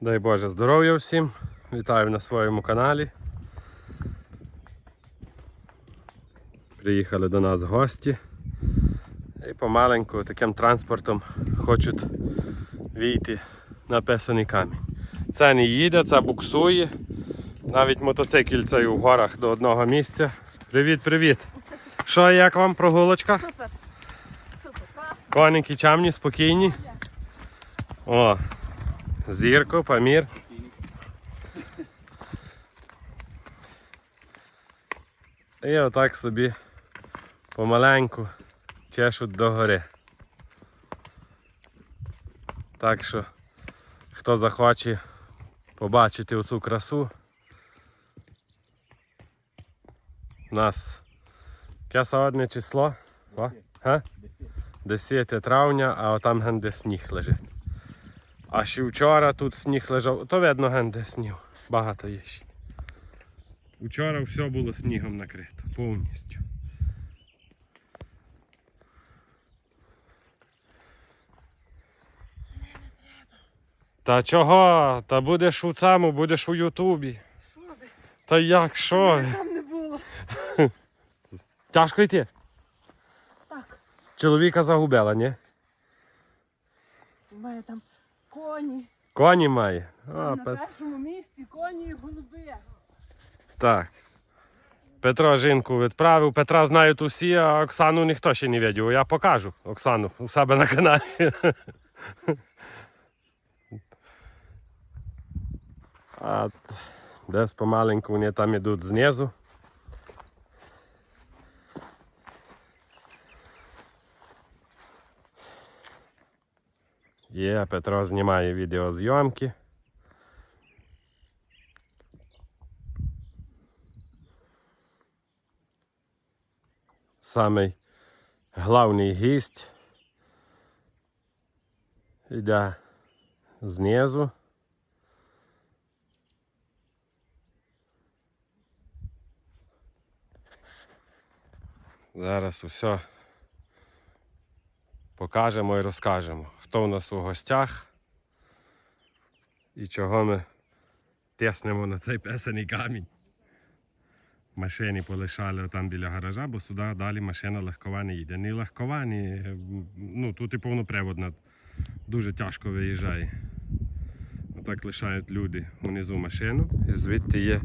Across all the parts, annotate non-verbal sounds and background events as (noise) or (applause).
Дай Боже здоров'я всім. Вітаю на своєму каналі. Приїхали до нас гості. І помаленьку таким транспортом хочуть війти на писаний камінь. Це не їде, це буксує. Навіть мотоцикл цей у горах до одного місця. Привіт, привіт! Що, як вам прогулочка? Супер. Супер. Коники чамні, спокійні. О, зірко, памір. І отак собі помаленьку чешуть до гори. Так що, хто захоче побачити оцю красу, у нас яке сьогодні число? О, га? 10 травня, а отам генде сніг лежить. А ще вчора тут сніг лежав, то видно генде сніг. Багато є ще. Вчора все було снігом накрито повністю. Та чого? Та будеш у цьому, будеш у Ютубі. Що ви? Та як що? Там не було. (laughs) Тяжко йти. Так, Чоловіка загубила, ні? у мене там коні. Коні має. А, на пе- першому місці коні і голуби. Так. Петро жінку відправив. Петра знають усі, а Оксану ніхто ще не бачив. Я покажу Оксану у себе на каналі. (laughs) А десь помаленьку вони там йдуть знизу. Є, Петро знімає відеозйомки. самий главний гість йде знизу. Зараз усе покажемо і розкажемо, хто у нас у гостях і чого ми тиснемо на цей песений камінь машині полишали там біля гаража, бо сюди далі машина легкова не їде. Не легкова, ні, ну тут і повноприводна. Дуже тяжко виїжджає. Отак лишають люди внизу машину. І звідти є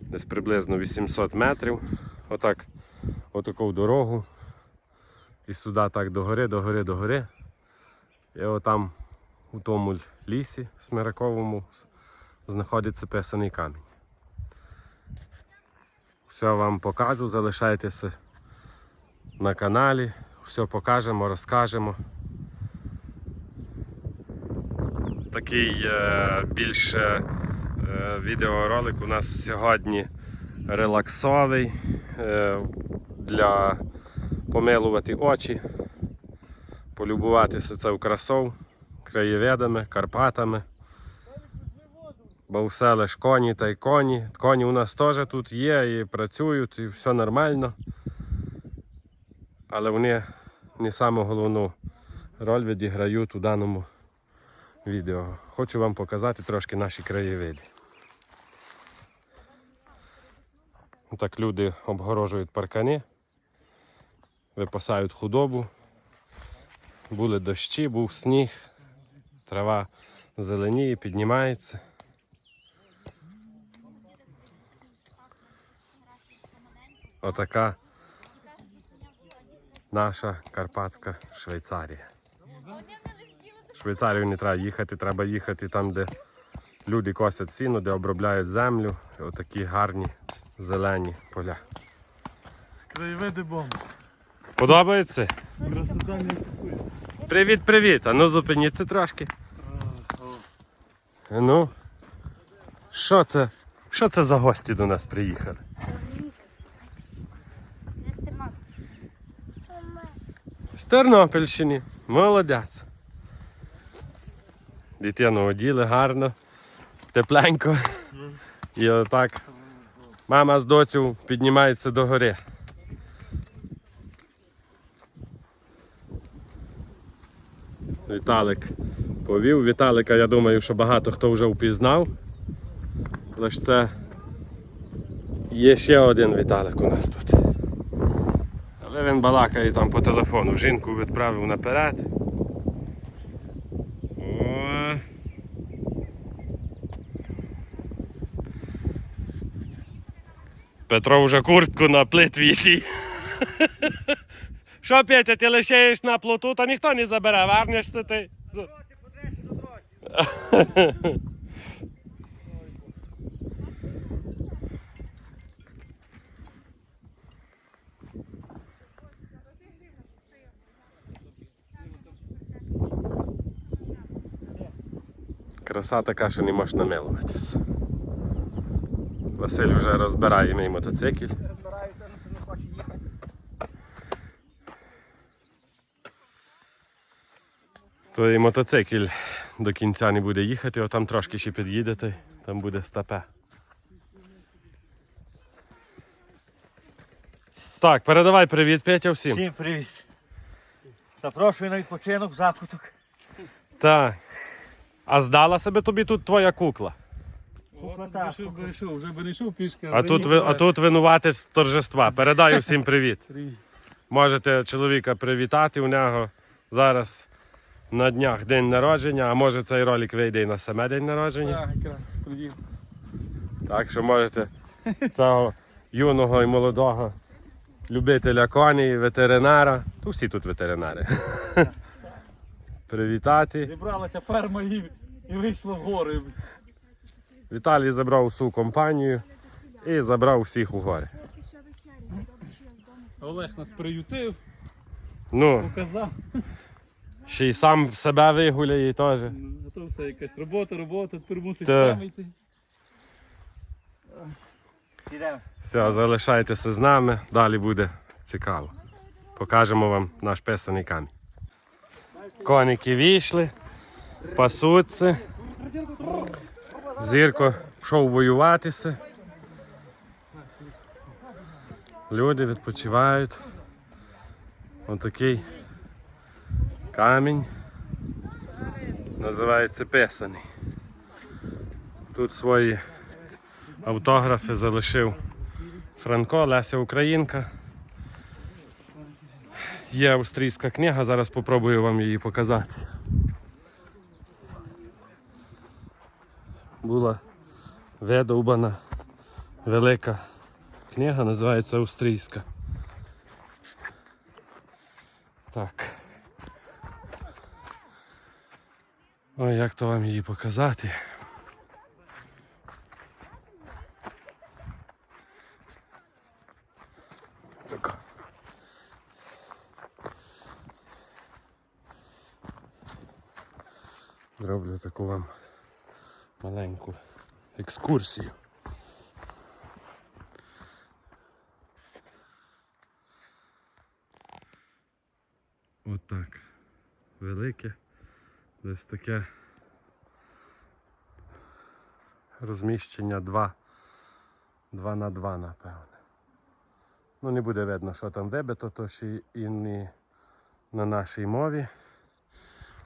десь приблизно 800 метрів. Отак, отаку дорогу. І сюди так до гори, до гори, до гори. І отам у тому лісі Смираковому знаходиться писаний камінь. Все вам покажу, залишайтеся на каналі, все покажемо, розкажемо. Такий е, більше е, відеоролик у нас сьогодні релаксовий е, для помилувати очі, полюбуватися це красов, краєвидами, Карпатами. Бо все лиш коні та й коні. Коні у нас теж тут є і працюють, і все нормально. Але вони не саму головну роль відіграють у даному відео. Хочу вам показати трошки наші краєвиди. Так люди обгорожують паркани, випасають худобу. Були дощі, був сніг, трава зеленіє, піднімається. Отака наша Карпатська Швейцарія. В Швейцарію не треба їхати, треба їхати там, де люди косять сіно, де обробляють землю. І Отакі гарні зелені поля. Краєвиди бомба. Подобається? Красота не купує. Привіт, привіт! А ну зупиніться трошки. Ну. Що це? Що це за гості до нас приїхали? З Тернопільщини. Молодець. Дитину оділи гарно, тепленько. І отак мама з доцю піднімається до гори. Віталик Повів Віталика, я думаю, що багато хто вже впізнав. Лише це є ще один Віталик у нас тут. Але він балакає там по телефону. Жінку відправив наперед. О. Петро вже куртку на плит вісій. Що, Петя, ти лишаєш на плоту, та ніхто не забере, вернешся ти. Краса така, що не можеш намилуватися. Василь вже розбирає мій мотоцикл. Розбираються, ну це не хоче їхати. То і мотоцикл до кінця не буде їхати, а там трошки ще під'їдете, там буде стапе. Так, передавай привіт, Петя, всім. Всім привіт. Запрошую на відпочинок в закуток. Так. А здала себе тобі тут твоя кукла. Кукла так, вийшов, вийшов, вже би не йшов пішки. А тут, ви, а тут винуватець торжества. Передаю всім привіт. Привіт. Можете чоловіка привітати у нього зараз на днях день народження, а може цей ролик вийде і на саме день народження. Так, що можете цього юного і молодого любителя коней, ветеринара. Ну, всі тут ветеринари. (laughs) Привітати. Зібралася ферма і, і вийшла в гори. Віталій забрав всю компанію і забрав всіх у гори. Олег нас приютив, Ну, показав. Ще й сам себе вигуляє теж. Ну, А то все якась робота, робота, тепер мусить Та. там йти. Ідемо. Все, залишайтеся з нами, далі буде цікаво. Покажемо вам наш писаний камінь. Коники вийшли, пасуться. Зірко пішов воюватися. Люди відпочивають. Отакий камінь. Називається писаний. Тут свої автографи залишив Франко, Леся Українка. Є австрійська книга, зараз спробую вам її показати. Була видовбана велика книга, називається австрійська. Так. Ой, як то вам її показати? Зроблю таку вам маленьку екскурсію. Отак. Велике. Десь таке розміщення 2, 2 на 2, напевне. Ну, не буде видно, що там вибито, то ще і не на нашій мові.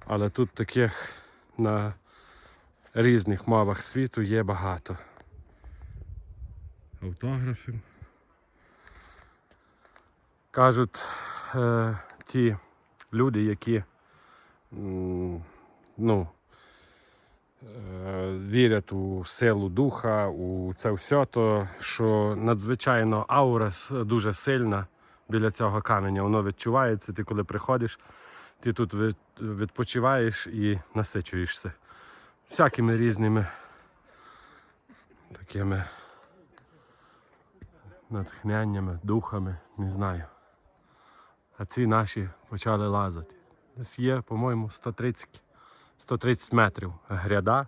Але тут таких на різних мовах світу є багато автографів. Кажуть е, ті люди, які м, ну, е, вірять у силу духа, у це все, то що надзвичайно аура дуже сильна біля цього каменя. Воно відчувається, ти коли приходиш, ти тут відпочиваєш і насичуєшся всякими різними такими натхненнями, духами, не знаю. А ці наші почали лазити. Десь є, по-моєму, 130, 130 метрів гряда,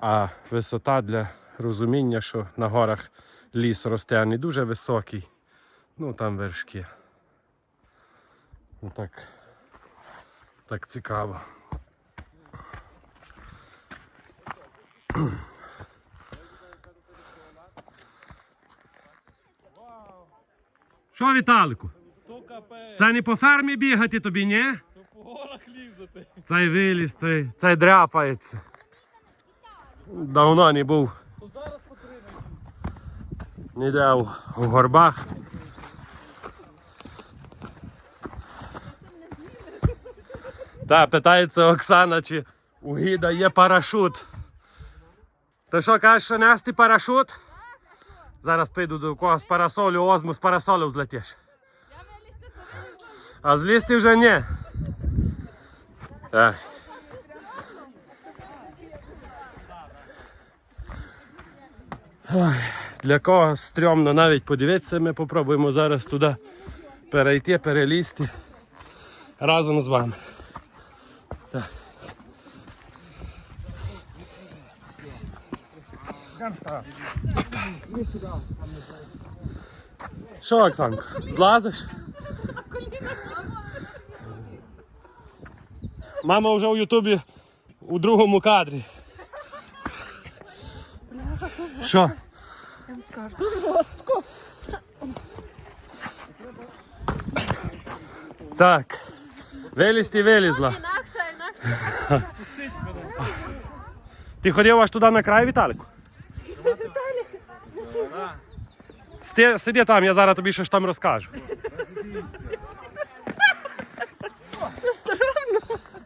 а висота для розуміння, що на горах ліс росте а не дуже високий. Ну там вершки. Ну так, так цікаво. Що, Віталику? Це не по фермі бігати тобі, ні? то по горах лізати. Цей виліз, цей, цей дряпається. Давно не був. Ніде у, у горбах. Та, питається Оксана, чи у гіда є парашут. Ти що кажеш, що нести парашут? Зараз піду до когось парасолю, озму з парасолю злетиш. А злізти вже ні. Так. Ой, для когось стрьомно навіть подивитися, ми попробуємо зараз туди перейти, перелізти разом з вами. Так. Що, Оксанко, злазиш? Мама вже у Ютубі у другому кадрі. Що? Я вам скажу, тут жорстко. Так. Вилізти вилізла. Інакше, інакше. Ти ходив аж туди на край, Віталіку? Сти- Сиди там, я зараз тобі щось там розкажу.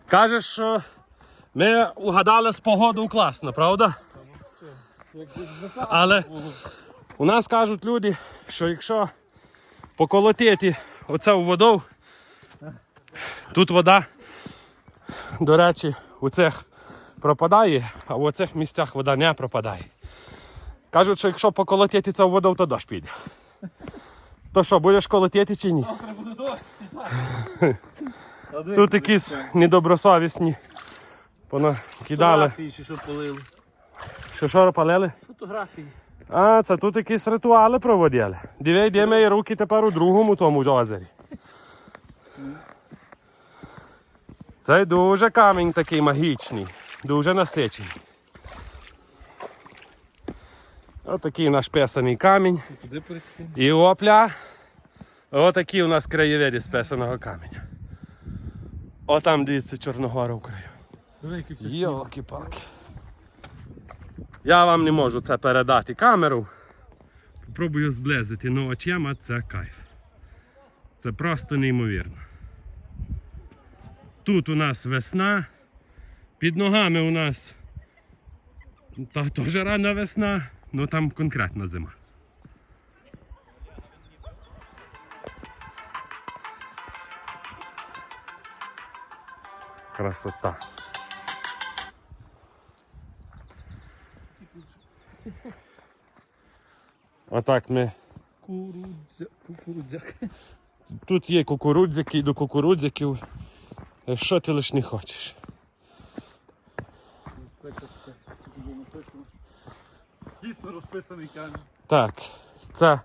Кажеш, що ми угадали з погодою класно, правда? Але у нас кажуть люди, що якщо поколотити оце у воду, тут вода, до речі, у цих пропадає, а в оцих місцях вода не пропадає. Кажуть, що якщо поколотити це в воду, то дощ піде. То що, будеш колотити чи ні? Тут якісь недобросовісні. Понакидали. Фотографії чи що полили. Що що палили? Фотографії. А, це тут якісь ритуали проводили. Диви, де мої руки тепер у другому тому ж озері. Це дуже камінь такий магічний, дуже насичений. Отакий наш песаний камінь. І опля. Отакі у нас краєвиди з песаного каменя. Отам дивіться Чорногора в краю. Великий. Йолки-палки. Я вам не можу це передати камеру. Попробую зблизити, ну очима це кайф. Це просто неймовірно. Тут у нас весна, під ногами у нас та теж рана весна, ну там конкретна зима. Красота. Отак ми. Кукурудзя. Кукурудзяк. Тут є кукурудзяки до кукурудзяків. Е, Що ти лиш не хочеш. Це. Дійсно розписаний камінь. Так, це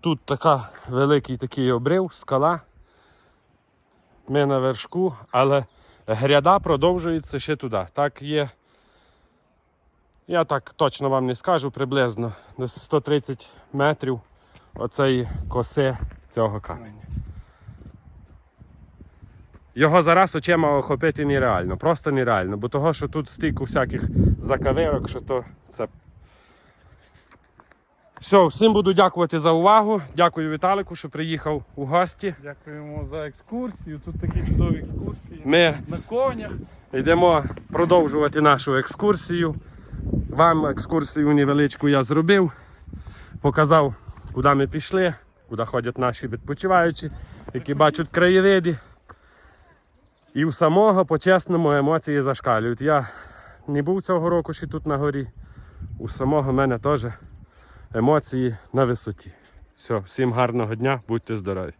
тут така великий такий обрив, скала. Ми на вершку, але гряда продовжується ще туди. Так є. Я так точно вам не скажу, приблизно десь 130 метрів оцеї коси цього каменя. Його зараз очима охопити нереально, просто нереально, бо того, що тут стільки всяких закавирок, що то це все, всім буду дякувати за увагу. Дякую Віталику, що приїхав у гості. Дякуємо за екскурсію. Тут такі чудові екскурсії. Ми На конях. йдемо продовжувати нашу екскурсію. Вам екскурсію невеличку я зробив. Показав, куди ми пішли, куди ходять наші відпочиваючі, які бачать краєвиди. І в самого по-чесному емоції зашкалюють. Я не був цього року ще тут на горі. У самого мене теж емоції на висоті. Все, всім гарного дня, будьте здорові.